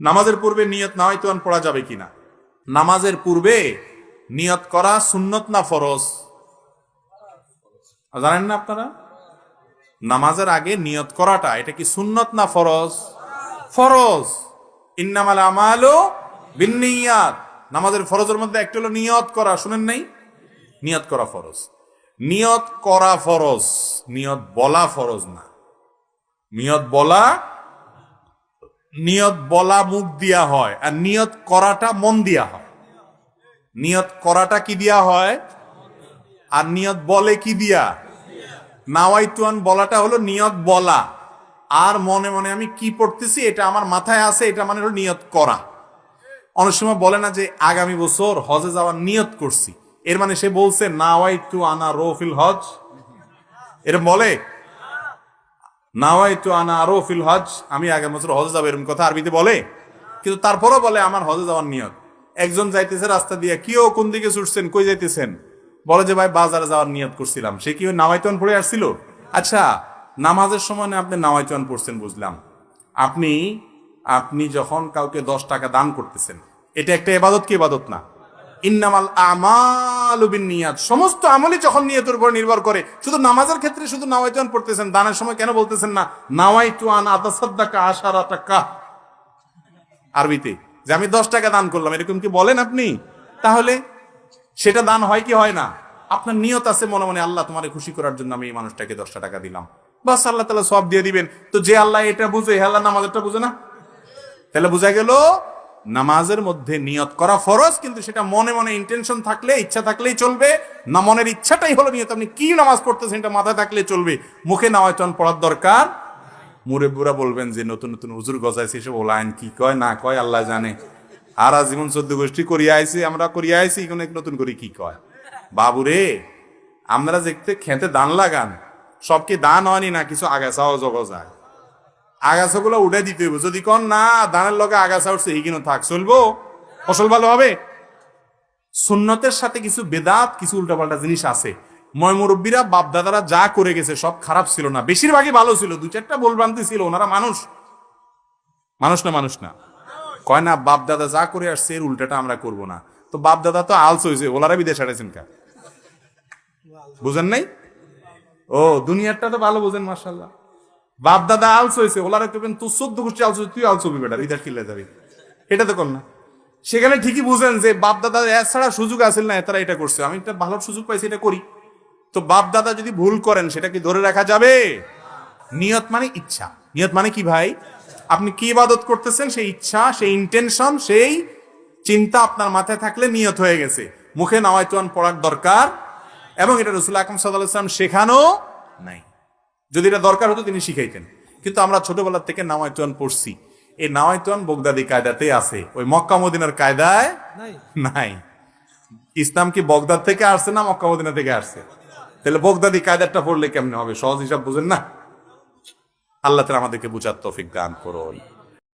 নামাজের পূর্বে নিয়ত না হয়তো পড়া যাবে কিনা? নামাজের পূর্বে নিয়ত করা সুন্নত না ফরজ? জানেন না আপনারা? নামাজের আগে নিয়ত করাটা, এটা কি সুন্নত না ফরজ? ফরজ। ইন্নামাল আমালু বিন্নিয়াত। নামাজের ফরজের মধ্যে একটা হলো নিয়ত করা, শুনেন নাই? নিয়ত করা ফরজ। নিয়ত করা ফরজ, নিয়ত বলা ফরজ না। নিয়ত বলা নিয়ত বলা মুখ দিয়া হয় আর নিয়ত করাটা মন দিয়া হয়। নিয়ত করাটা কি দিয়া হয়? আর নিয়ত বলে কি দিয়া? নাওয়াইতুয়ান বলাটা হলো নিয়ত বলা। আর মনে মনে আমি কি পড়তেছি এটা আমার মাথায় আছে, এটা মানে হলো নিয়ত করা। অনেক সময় বলে না যে আগামী বছর হজে যাওয়ার নিয়ত করছি। এর মানে সে বলছে নাওয়াইতু আনা রোফিল হজ। এরম বলে? নাওয়াইতু আনা রোফিল হজ। আমি আগামী বছর যাব এরকম কথা আরবিতে বলে, কিন্তু তারপরও বলে আমার হজে যাওয়ার নিয়ত। একজন যাইতেছে রাস্তা দিয়ে কেউ কোন দিকে ছুটছেন, কই যাইতেছেন? বলে যে, ভাই, বাজারে যাওয়ার নিয়ত করছিলাম। সে কি নাওয়াইতন পড়ে আসছিল? আচ্ছা নামাজের সময় আপনি নাওয়াইতন পড়ছেন বুঝলাম। আপনি আপনি যখন কাউকে দশ টাকা দান করতেছেন, এটা একটা এবাদত কি এবাদত না? ইন্নামাল আমাল নিয়াত সমস্ত আমলই যখন নিয়তের উপর নির্ভর করে, শুধু নামাজের ক্ষেত্রে শুধু নাওয়াইতুয়ান পড়তেছেন, দানের সময় কেন বলতেছেন না, নাওয়াইতুয়ান আতাসাদ্দাকা আশারা টাকা। আরবিতে, যে আমি দশ টাকা দান করলাম, এরকম কি বলেন আপনি? তাহলে সেটা দান হয় কি হয় না? আপনার নিয়ত আছে মনে মনে, আল্লাহ তোমার খুশি করার জন্য আমি এই মানুষটাকে দশটা টাকা দিলাম। বাস আল্লাহ তালা সব দিয়ে দিবেন। তো যে আল্লাহ এটা বুঝে আল্লাহ নামাজেরটা বুঝে না? তাহলে বোঝা গেল নামাজের মধ্যে নিয়ত করা ফরজ, কিন্তু সেটা মনে মনে ইন্টেনশন থাকলে, ইচ্ছা থাকলেই চলবে। না মনের ইচ্ছাটাই হলো নিয়ত। আপনি কি নামাজ পড়তেছেন এটা মাথায় থাকলে চলবে। মুখে নামায়তন পড়ার দরকার? মুরেব্বুরা বলবেন যে, নতুন নতুন হুজুর গজাইছে, এসব ওলায়ন কি কয়, না কয়, আল্লাহ জানে। আর জীবন চোদ্দ গোষ্ঠী করিয়া আইছি, আমরা করিয়া আইছি, এখন এক নতুন করে কি কয়? বাবুরে আপনারা দেখতে খেতে দান লাগান সব কি দান হয়নি না, কিছু আগাছাও জগা যায় আগাছাগুলো উঠে দিতে হইব। যদি কন, না দানের লগে আগাছা উঠছে, এই কিনো থাক, চলবো? ফসল ভালো হবে? সুন্নতের সাথে কিছু বেদাত, কিছু উল্টাপাল্টা জিনিস আছে। ময় মুরব্বীরা, বাপদাদারা যা করে গেছে, সব খারাপ ছিল না। বেশিরভাগই ভালো ছিল দু চারটা ভুলভ্রান্তি ছিল, ওনারা মানুষ। মানুষ না মানুষ না। কয় না বাপ দাদা যা করে আসছে, এর উল্টাটা আমরা করব না। তো বাপ দাদা তো আলস হয়েছে ওলারা বিদেশ হারাইছেন কা? বুঝেন নাই? ও, দুনিয়ারটা তো ভালো বুঝেন মার্শাল্লাহ বাপ দাদা আলস হয়েছে, ওলারা করবেন তুই চোদ্দ গোষ্ঠী আলস তুই আলস বেটা বিদেশ কিনলে যাবি। এটা তো কর না। সেখানে ঠিকই বুঝেন যে বাপ দাদা এছাড়া সুযোগ আসেন না, তারা এটা করছে। আমি একটা ভালো সুযোগ পাইছি, এটা করি। তো বাপ দাদা যদি ভুল করেন, সেটা কি ধরে রাখা যাবে? নিয়ত মানে ইচ্ছা। নিয়ত মানে কি ভাই? আপনি কি ইবাদত করতেছেন, সেই ইচ্ছা, সেই ইন্টেনশন সেই চিন্তা আপনার মাথায় থাকলে নিয়ত হয়ে গেছে। মুখে নাওয়াইতুয়ান পড়ার দরকার। এবং এটা রসুল আকরম সাল্লাম শেখানো নাই। যদি এটা দরকার হতো তিনি শিখাইতেন। কিন্তু আমরা ছোটবেলার থেকে নামায়তন পড়ছি। এই নামায়তন বগদাদি কায়দাতে আছে। ওই মক্কা মদিনার কায়দায় নাই। ইসলাম কি বগদাদ থেকে আসছে না মক্কা মদিনা থেকে আসছে? তাহলে বগদাদি কায়দাটা পড়লে কেমনে হবে? সহজ হিসাব বুঝেন না? আল্লাহ তালা আমাদেরকে বুঝার তফিক দান করুন।